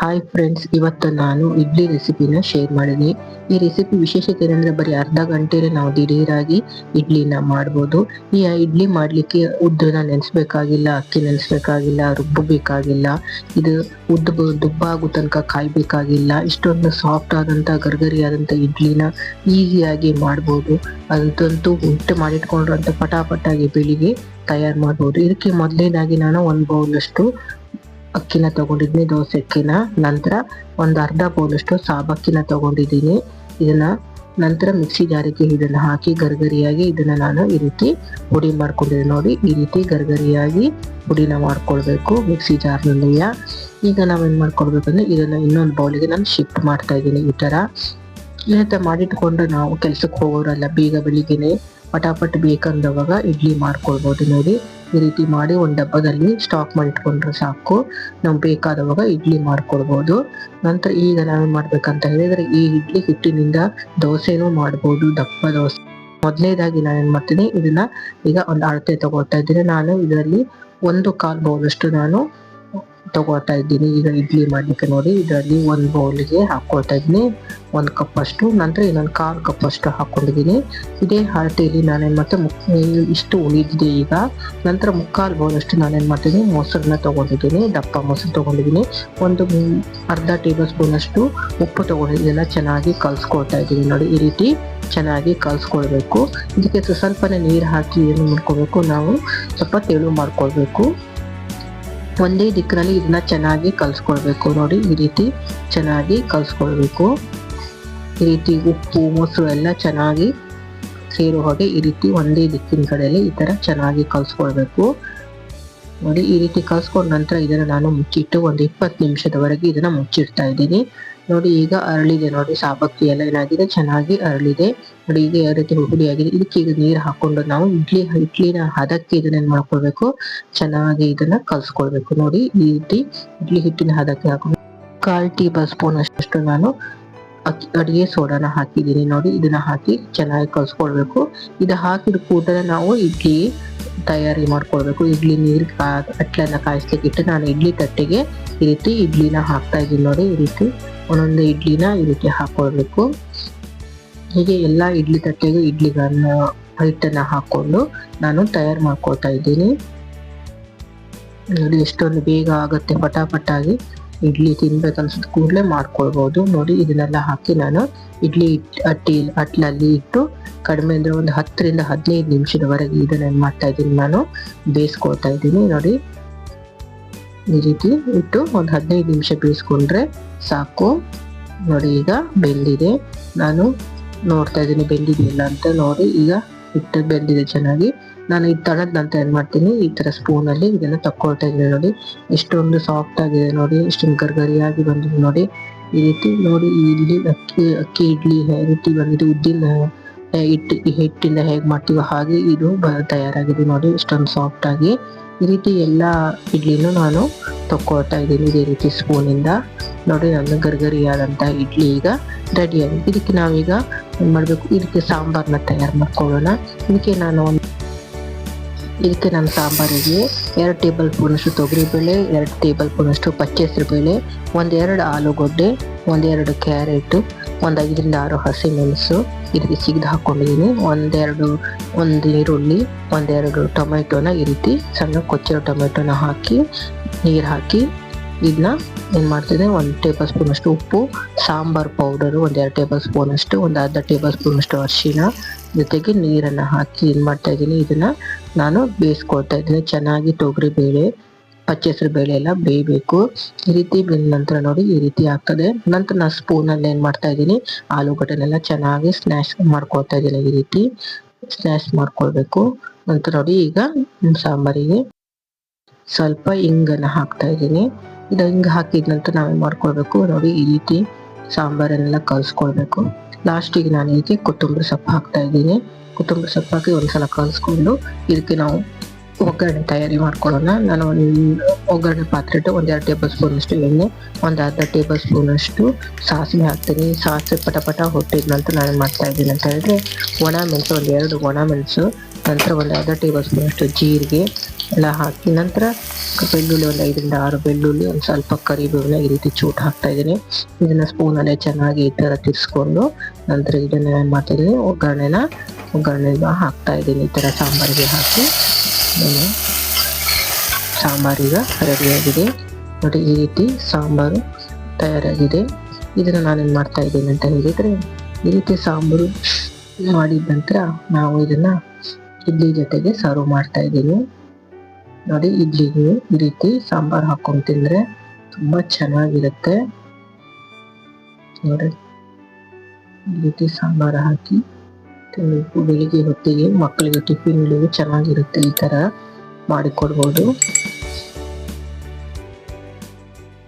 Hi friends ಇವತ್ತು ನಾನು ಇಡ್ಲಿ ರೆಸಿಪಿನ ಶೇರ್ ಮಾಡಿದೆ ಈ ರೆಸಿಪಿ ವಿಶೇಷತೆ ಏನಂದ್ರೆ ಬರೀ ಅರ್ಧ ಗಂಟೆಲೆ ನಾವು ದಿಢೀರಾಗಿ ಇಡ್ಲಿನ ಮಾಡ್ಬೋದು. ಈ ಇಡ್ಲಿ ಮಾಡ್ಲಿಕ್ಕೆ ಉದ್ದನ ನೆನೆಸ್ಬೇಕಾಗಿಲ್ಲ, ಅಕ್ಕಿ ನೆನೆಸ್ಬೇಕಾಗಿಲ್ಲ, ರುಬ್ಬಬೇಕಾಗಿಲ್ಲ, ಇದು ಉದ್ದ ದುಬ್ಬಾಗೋ ತನಕ ಕಾಯ್ಬೇಕಾಗಿಲ್ಲ. ಇಷ್ಟೊಂದು ಸಾಫ್ಟ್ ಆದಂತ, ಗರ್ಗರಿ ಆದಂತ ಇಡ್ಲಿನ ಈಸಿಯಾಗಿ ಮಾಡ್ಬೋದು. ಅದಂತೂ ಉಂಟು ಮಾಡಿಟ್ಕೊಂಡ್ರಂತ ಪಟಾಪಟಾಗಿ ಬೆಳಿಗ್ಗೆ ತಯಾರು ಮಾಡ್ಬೋದು. ಇದಕ್ಕೆ ಮೊದಲನೇದಾಗಿ ನಾನು ಒಂದು ಬೌಲಷ್ಟು ಅಕ್ಕಿನ ತಗೊಂಡಿದ್ದೀನಿ ದೋಸೆ ಅಕ್ಕಿನ. ನಂತರ ಒಂದು ಅರ್ಧ ಬೌಲಷ್ಟು ಸಾಬಕ್ಕಿನ ತಗೊಂಡಿದ್ದೀನಿ. ಇದನ್ನ ನಂತರ ಮಿಕ್ಸಿ ಜಾರಿಗೆ ಇದನ್ನು ಹಾಕಿ ಗರ್ಗರಿಯಾಗಿ ಇದನ್ನ ನಾನು ಈ ರೀತಿ ಪುಡಿ ಮಾಡ್ಕೊಂಡಿದ್ದೀನಿ ನೋಡಿ. ಈ ರೀತಿ ಗರ್ಗರಿಯಾಗಿ ಪುಡಿನ ಮಾಡ್ಕೊಳ್ಬೇಕು ಮಿಕ್ಸಿ ಜಾರ್ನಲ್ಲಿಯ ಈಗ ನಾವೇನ್ ಮಾಡ್ಕೊಳ್ಬೇಕಂದ್ರೆ ಇದನ್ನು ಇನ್ನೊಂದು ಬೌಲಿಗೆ ನಾನು ಶಿಫ್ಟ್ ಮಾಡ್ತಾ ಇದ್ದೀನಿ ಈ ಥರ ಈ ರೀತಿ ಮಾಡಿಟ್ಕೊಂಡು ನಾವು ಕೆಲಸಕ್ಕೆ ಹೋಗೋರಲ್ಲ ಬೇಗ ಬೆಳಿಗ್ಗೆನೆ, ಪಟಾಪಟ್ ಬೇಕಂದವಾಗ ಇಡ್ಲಿ ಮಾಡ್ಕೊಳ್ಬೋದು ನೋಡಿ. ಈ ರೀತಿ ಮಾಡಿ ಒಂದ್ ಡಬ್ಬದಲ್ಲಿ ಸ್ಟಾಕ್ ಮಾಡಿಟ್ಕೊಂಡ್ರೆ ಸಾಕು. ನಮ್ಗೆ ಬೇಕಾದವಾಗ ಇಡ್ಲಿ ಮಾಡ್ಕೊಳ್ಬೋದು ನಂತರ ಈಗ ನಾವೇನ್ ಮಾಡ್ಬೇಕಂತ ಹೇಳಿದ್ರೆ ಈ ಇಡ್ಲಿ ಹಿಟ್ಟಿನಿಂದ ದೋಸೆನೂ ಮಾಡ್ಬೋದು, ದಪ್ಪ ದೋಸೆ. ಮೊದಲನೇದಾಗಿ ನಾನು ಏನ್ ಮಾಡ್ತೀನಿ, ಇದನ್ನ ಈಗ ಒಂದು ಅಳತೆ ತಗೊಳ್ತಾ ಇದ್ದೀನಿ. ನಾನು ಇದರಲ್ಲಿ ಒಂದು ಕಾಲ್ ಬೌಲಷ್ಟು ನಾನು ತಗೊಳ್ತಾ ಇದ್ದೀನಿ. ಈಗ ಇಡ್ಲಿ ಮಾಡಲಿಕ್ಕೆ ನೋಡಿ, ಇದರಲ್ಲಿ ಒಂದು ಬೌಲಿಗೆ ಹಾಕ್ಕೊಳ್ತಾ ಇದ್ದೀನಿ. ಒಂದು ಕಪ್ ಅಷ್ಟು. ನಂತರ ಇನ್ನೊಂದು ಕಾಲು ಕಪ್ ಅಷ್ಟು ಹಾಕೊಂಡಿದ್ದೀನಿ. ಇದೇ ಹರಟೆಯಲ್ಲಿ ನಾನೇನು ಮಾಡ್ತೆ ಮುಕ್ ಇಷ್ಟು ಉಳಿದಿದೆ ಈಗ. ನಂತರ ಮುಕ್ಕಾಲು ಬೌಲ್ ಅಷ್ಟು ನಾನೇನ್ ಮಾಡ್ತೀನಿ ಮೊಸರನ್ನ ತೊಗೊಂಡಿದ್ದೀನಿ. ದಪ್ಪ ಮೊಸರು ತೊಗೊಂಡಿದ್ದೀನಿ. ಒಂದು ಅರ್ಧ ಟೇಬಲ್ ಸ್ಪೂನ್ ಅಷ್ಟು ಉಪ್ಪು ಎಲ್ಲ ಚೆನ್ನಾಗಿ ಕಲಿಸ್ಕೊಳ್ತಾ ಇದ್ದೀನಿ ನೋಡಿ, ಈ ರೀತಿ ಚೆನ್ನಾಗಿ ಕಲಿಸ್ಕೊಳ್ಬೇಕು. ಇದಕ್ಕೆ ಸ್ವ- ಸ್ವಲ್ಪನೇ ನೀರು ಹಾಕಿ ಏನು ಮಾಡ್ಕೋಬೇಕು ನಾವು ಸ್ವಲ್ಪ ತೆಳು ಮಾಡ್ಕೊಳ್ಬೇಕು. ಒಂದೇ ದಿಕ್ಕಿನಲ್ಲಿ ಇದನ್ನ ಚೆನ್ನಾಗಿ ಕಲ್ಸ್ಕೊಳ್ಬೇಕು. ನೋಡಿ, ಈ ರೀತಿ ಚೆನ್ನಾಗಿ ಕಲ್ಸ್ಕೊಳ್ಬೇಕು. ಈ ರೀತಿ ಉಪ್ಪು, ಮೊಸರು ಎಲ್ಲ ಚೆನ್ನಾಗಿ ಸೇರೋ ಹಾಗೆ ಈ ರೀತಿ ಒಂದೇ ದಿಕ್ಕಿನ ಕಡೆಯಲ್ಲಿ ಈ ಥರ ಚೆನ್ನಾಗಿ ಕಲ್ಸ್ಕೊಳ್ಬೇಕು. ನೋಡಿ, ಈ ರೀತಿ ಕಲ್ಸ್ಕೊಂಡ ನಂತರ ಇದನ್ನ ನಾನು ಮುಚ್ಚಿಟ್ಟು ಒಂದು ಇಪ್ಪತ್ತು ನಿಮಿಷದವರೆಗೆ ಇದನ್ನ ಮುಚ್ಚಿಡ್ತಾ ಇದ್ದೀನಿ. ನೋಡಿ, ಈಗ ಅರಳಿದೆ ನೋಡಿ, ಸಾಬಕ್ಕಿ ಎಲ್ಲ ಏನಾಗಿದೆ? ಚೆನ್ನಾಗಿ ಅರಳಿದೆ. ನೋಡಿ, ಈಗ ಯಾವ ರೀತಿ ಹುಡಿ ಆಗಿದೆ? ಇದಕ್ಕೆ ಈಗ ನೀರು ಹಾಕೊಂಡು ನಾವು ಇಡ್ಲಿ, ಇಡ್ಲಿನ ಹದಕ್ಕೆ ಇದನ್ನ ಏನ್ ಮಾಡ್ಕೊಳ್ಬೇಕು? ಚೆನ್ನಾಗಿ ಇದನ್ನ ಕಲ್ಸ್ಕೊಳ್ಬೇಕು. ನೋಡಿ, ಈ ರೀತಿ ಇಡ್ಲಿ, ಹಿಟ್ಟಿನ ಹದಕ್ಕೆ ಹಾಕೊಂಡು ಕಾಲ್ ಟೇಬಲ್ ಸ್ಪೂನ್ ಅಷ್ಟು ನಾನು ಅಡಿಗೆ ಸೋಡಾನ ಹಾಕಿದ್ದೀನಿ. ನೋಡಿ, ಇದನ್ನ ಹಾಕಿ ಚೆನ್ನಾಗಿ ಕಲ್ಸ್ಕೊಳ್ಬೇಕು. ಇದು ಹಾಕಿದ ಕೂಡಲೇ ನಾವು ಇಡ್ಲಿ ತಯಾರಿ ಮಾಡ್ಕೊಳ್ಬೇಕು. ಇಡ್ಲಿ ನೀರು ಕಾ ಅಟ್ಲನ್ನ ಕಾಯಿಸ್ಲಿಕ್ಕೆ ಇಟ್ಟು ನಾನು ಇಡ್ಲಿ ತಟ್ಟೆಗೆ ಈ ರೀತಿ ಇಡ್ಲಿನ ಹಾಕ್ತಾ ಇದ್ದೀನಿ ನೋಡಿ ಈ ರೀತಿ. ಒಂದೊಂದು ಇಡ್ಲಿನ ಈ ರೀತಿ ಹಾಕೊಳ್ಬೇಕು. ಹೀಗೆ ಎಲ್ಲ ಇಡ್ಲಿ ತಟ್ಟೆಗೂ ಇಡ್ಲಿಗಳನ್ನ, ಹಿಟ್ಟನ್ನ ಹಾಕೊಂಡು ನಾನು ತಯಾರು ಮಾಡ್ಕೊಳ್ತಾ ಇದ್ದೀನಿ. ನೋಡಿ ಎಷ್ಟೊಂದು ಬೇಗ ಆಗುತ್ತೆ ಪಟಾಪಟಾಗಿ. ಇಡ್ಲಿ ತಿನ್ಬೇಕು ಅನ್ಸಿದ ಕೂಡಲೇ ಮಾಡ್ಕೊಳ್ಬೋದು. ನೋಡಿ, ಇದನ್ನೆಲ್ಲ ಹಾಕಿ ನಾನು ಇಡ್ಲಿ ಅಟ್ಟಿ ಅಟ್ಲಲ್ಲಿ ಇಟ್ಟು ಕಡಿಮೆ ಅಂದರೆ ಒಂದು ಹತ್ತರಿಂದ ಹದಿನೈದು ನಿಮಿಷದವರೆಗೆ ಇದನ್ನ ಮಾಡ್ತಾ ಇದ್ದೀನಿ ನಾನು, ಬೇಯಿಸ್ಕೊಳ್ತಾ ಇದ್ದೀನಿ. ನೋಡಿ, ಈ ರೀತಿ ಇಟ್ಟು ಒಂದು ಹದಿನೈದು ನಿಮಿಷ ಬೇಯಿಸ್ಕೊಂಡ್ರೆ ಸಾಕು. ನೋಡಿ, ಈಗ ಬೆಂದಿದೆ. ನಾನು ನೋಡ್ತಾ ಇದ್ದೀನಿ ಬೆಂದಿದೆಯಲ್ಲ ಅಂತ. ನೋಡಿ, ಈಗ ಹಿಟ್ಟು ಬೆಂದಿದೆ ಚೆನ್ನಾಗಿ. ನಾನು ಇದು ತಳದ ನಂತರ ಏನ್ ಮಾಡ್ತೀನಿ. ಈ ತರ ಸ್ಪೂನ್ ಅಲ್ಲಿ ಇದನ್ನ ತಕ್ಕೊಳ್ತಾ ಇದ್ದೀನಿ ನೋಡಿ. ಎಷ್ಟೊಂದು ಸಾಫ್ಟ್ ಆಗಿದೆ ನೋಡಿ. ಎಷ್ಟೊಂದು ಗರ್ಗರಿಯಾಗಿ ಬಂದಿದೆ ನೋಡಿ. ಈ ರೀತಿ ನೋಡಿ, ಇಲ್ಲಿ ಅಕ್ಕಿ ಅಕ್ಕಿ ಇಡ್ಲಿ ರೀತಿ ಬಂದಿದೆ. ಉದ್ದಿನ ಹಿಟ್ಟು ಹಿಟ್ಟಿಂದ ಹೇಗೆ ಮಾಡ್ತೀವೋ ಹಾಗೆ ಇದು ತಯಾರಾಗಿದೆ ನೋಡಿ. ಇಷ್ಟೊಂದು ಸಾಫ್ಟ್ ಆಗಿ. ಈ ರೀತಿ ಎಲ್ಲಾ ಇಡ್ಲಿನೂ ನಾನು ತಕ್ಕೊಳ್ತಾ ಇದ್ದೀನಿ ಇದೇ ರೀತಿ ಸ್ಪೂನ್ ಇಂದ. ನೋಡಿ, ನನ್ನ ಗರ್ಗರಿಯಾದಂತ ಇಡ್ಲಿ ಈಗ ರೆಡಿ ಆಗಿದೆ. ಇದಕ್ಕೆ ನಾವೀಗ ಏನ್ ಮಾಡ್ಬೇಕು? ಇದಕ್ಕೆ ಸಾಂಬಾರ್ನ ತಯಾರು ಮಾಡ್ಕೊಳ್ಳೋಣ. ಇದಕ್ಕೆ ನಾನು ಒಂದು ಇದಕ್ಕೆ ನಾನು ಸಾಂಬಾರಿಗೆ ಎರಡು ಟೇಬಲ್ ಸ್ಪೂನಷ್ಟು ತೊಗರಿಬೇಳೆ ಎರಡು ಟೇಬಲ್ ಸ್ಪೂನಷ್ಟು ಪಚ್ಚೆ ಹೆಸರು ಬೇಳೆ ಒಂದೆರಡು ಆಲೂಗಡ್ಡೆ ಒಂದೆರಡು ಕ್ಯಾರೆಟು, ಒಂದು ಐದರಿಂದ ಆರು ಹಸಿಮೆಣಸು ಈ ರೀತಿ ಸಿಗ್ದು ಹಾಕ್ಕೊಂಡಿದ್ದೀನಿ ಒಂದೆರಡು ಒಂದು ಈರುಳ್ಳಿ ಒಂದೆರಡು ಟೊಮೆಟೊನ ಈ ರೀತಿ ಸಣ್ಣ ಕೊಚ್ಚಿರೋ ಟೊಮೆಟೊನ ಹಾಕಿ, ನೀರು ಹಾಕಿ ಇದನ್ನ ಏನು ಮಾಡ್ತಿದ್ದೆ, ಒಂದು ಟೇಬಲ್ ಸ್ಪೂನಷ್ಟು ಉಪ್ಪು, ಸಾಂಬಾರ್ ಪೌಡರು ಒಂದೆರಡು ಟೇಬಲ್ ಸ್ಪೂನಷ್ಟು, ಒಂದು ಅರ್ಧ ಟೇಬಲ್ ಸ್ಪೂನಷ್ಟು ಅರಿಶಿನ ಜೊತೆಗೆ ನೀರನ್ನು ಹಾಕಿ ಏನು ಮಾಡ್ತಾ ಇದ್ದೀನಿ. ಇದನ್ನ ನಾನು ಬೇಯಿಸ್ಕೊಳ್ತಾ ಇದ್ದೀನಿ. ಚೆನ್ನಾಗಿ ತೊಗರಿ ಬೇಳೆ, ಪಚ್ಚೆಸರು ಬೇಳೆ ಎಲ್ಲ ಬೇಯಬೇಕು. ಈ ರೀತಿ ಬೆಂದ ನಂತರ ನೋಡಿ ಈ ರೀತಿ ಆಗ್ತದೆ. ನಂತರ ನಾನು ಸ್ಪೂನಲ್ಲಿ ಏನು ಮಾಡ್ತಾ ಇದ್ದೀನಿ, ಆಲೂಗಡ್ಡೆನೆಲ್ಲ ಚೆನ್ನಾಗಿ ಸ್ನ್ಯಾಶ್ ಮಾಡ್ಕೊಳ್ತಾ ಇದ್ದೀನಿ ಈ ರೀತಿ. ಸ್ನ್ಯಾಶ್ ಮಾಡ್ಕೊಳ್ಬೇಕು. ನಂತರ ನೋಡಿ ಈಗ ಸಾಂಬಾರಿಗೆ ಸ್ವಲ್ಪ ಹಿಂಗನ್ನು ಹಾಕ್ತಾ ಇದ್ದೀನಿ. ಇದು ಹಿಂಗೆ ಹಾಕಿದ ನಂತರ ನಾವೇನು ಮಾಡ್ಕೊಳ್ಬೇಕು? ನೋಡಿ ಈ ರೀತಿ ಸಾಂಬಾರನ್ನೆಲ್ಲ ಕಲ್ಸ್ಕೊಳ್ಬೇಕು. ಲಾಸ್ಟಿಗೆ ನಾನು ಇದಕ್ಕೆ ಕೊತ್ತಂಬರಿ ಸೊಪ್ಪು ಹಾಕ್ತಾ ಇದ್ದೀನಿ. ಕೊತ್ತಂಬರಿ ಸೊಪ್ಪು ಹಾಕಿ ಒಂದ್ಸಲ ಕಲಸ್ಕೊಂಡು ಇದಕ್ಕೆ ನಾವು ಒಗ್ಗರಣೆ ತಯಾರಿ ಮಾಡ್ಕೊಳ್ಳೋಣ. ನಾನು ಒಂದು ಒಗ್ಗರಣೆ ಪಾತ್ರೆ ಇಟ್ಟು ಒಂದೆರಡು ಟೇಬಲ್ ಸ್ಪೂನ್ ಅಷ್ಟು ಎಣ್ಣೆ, ಒಂದು ಅರ್ಧ ಟೇಬಲ್ ಸ್ಪೂನಷ್ಟು ಸಾಸಿವೆ ಹಾಕ್ತೀನಿ. ಸಾಸಿವೆ ಪಟ ಹೊಟ್ಟಿದ ನಂತರ ನಾನು ಮಾಡ್ತಾ ಇದ್ದೀನಿ ಅಂತ ಹೇಳಿದ್ರೆ ಒಣ ಮೆಣಸು, ಒಂದು ಎರಡು ಒಣ ಮೆಣಸು, ನಂತರ ಒಂದು ಅರ್ಧ ಟೇಬಲ್ ಸ್ಪೂನಷ್ಟು ಜೀರಿಗೆ ಎಲ್ಲ ಹಾಕಿ ನಂತರ ಬೆಳ್ಳುಳ್ಳಿ, ಒಂದು ಐದರಿಂದ ಆರು ಬೆಳ್ಳುಳ್ಳಿ, ಒಂದು ಸ್ವಲ್ಪ ಕರಿಬೇವನ್ನ ಈ ರೀತಿ ಚೂಟ್ ಹಾಕ್ತಾ ಇದ್ದೀನಿ. ಇದನ್ನ ಸ್ಪೂನಲ್ಲೇ ಚೆನ್ನಾಗಿ ಈ ತರ ತಿರ್ಸ್ಕೊಂಡು ನಂತರ ಇದನ್ನ ಏನು ಮಾಡ್ತಾ ಒಗ್ಗರಣೆನ ಒಗ್ಗರಣೆನ ಹಾಕ್ತಾ ಇದ್ದೀನಿ. ಈ ತರ ಸಾಂಬಾರಿಗೆ ಹಾಕಿ. ಸಾಂಬಾರ್ ಸಾಂಬಾರೀಗ ರೆಡಿಯಾಗಿದೆ. ನೋಡಿ, ಈ ರೀತಿ ಸಾಂಬಾರು ತಯಾರಾಗಿದೆ. ಇದನ್ನ ನಾನೇನು ಮಾಡ್ತಾ ಇದ್ದೀನಿ ಅಂತ ಹೇಳಿದರೆ, ಈ ರೀತಿ ಸಾಂಬಾರು ಮಾಡಿದ ನಂತರ ನಾವು ಇದನ್ನ ಇಡ್ಲಿ ಜೊತೆಗೆ ಸರ್ವ್ ಮಾಡ್ತಾ ಇದ್ದೀನಿ. ನೋಡಿ, ಇಡ್ಲಿಗೆ ಈ ರೀತಿ ಸಾಂಬಾರ್ ಹಾಕೊಂಡ್ ತಿಂದ್ರೆ ತುಂಬಾ ಚೆನ್ನಾಗಿರುತ್ತೆ. ನೋಡಿ, ಈ ರೀತಿ ಸಾಂಬಾರ್ ಹಾಕಿ ಬೆಳಿಗ್ಗೆ ಹೊತ್ತಿಗೆ ಮಕ್ಕಳಿಗೆ ಟಿಫಿನ್ ಚೆನ್ನಾಗಿರುತ್ತೆ, ಈ ತರ ಮಾಡಿಕೊಡ್ಬೋದು.